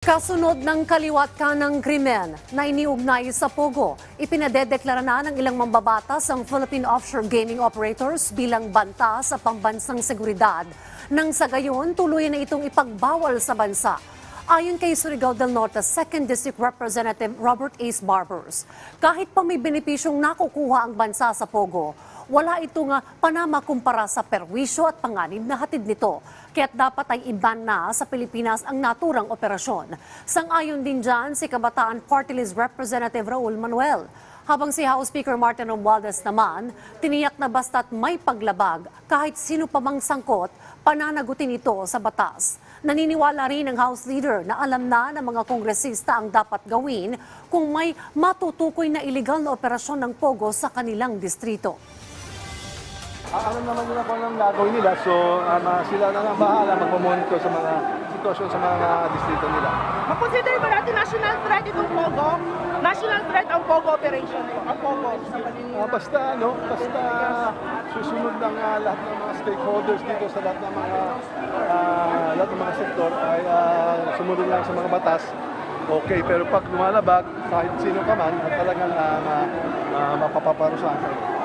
Kasunod ng kaliwat ka ng krimen na iniugnay sa Pogo, ipinadedeklara na ng ilang mambabatas ang Philippine Offshore Gaming Operators bilang banta sa pambansang seguridad. Nang sa gayon, tuluyan na itong ipagbawal sa bansa. Ayon kay Surigao del Norte 2nd District Representative Robert Ace Barbers, kahit pa may benepisyong nakukuha ang bansa sa Pogo, wala itong uh, panama kumpara sa perwisyo at panganib na hatid nito. Kaya't dapat ay iban na sa Pilipinas ang naturang operasyon. Sang-ayon din dyan si Kabataan Party List Representative Raul Manuel. Habang si House Speaker Martin Romualdez naman, tiniyak na basta't may paglabag kahit sino pa mang sangkot, pananagutin ito sa batas. Naniniwala rin ng House Leader na alam na ng mga kongresista ang dapat gawin kung may matutukoy na iligal na operasyon ng Pogo sa kanilang distrito. Ah, alam naman nila kung anong gagawin nila, so um, sila na lang bahala magmamonitor sa mga sitwasyon sa mga distrito nila. Makonsider ba natin national threat itong Pogo? National threat ang Pogo operation ang Pogo sa paniniwala. Ah, basta ano, basta susunod ng ah, lahat ng mga stakeholders dito sa lahat ng mga ah, lahat ng mga sektor ay ah, sumunod lang sa mga batas. Okay, pero pag lumalabag, kahit sino ka man, talagang uh, ma, ma, mapapaparusahan kayo.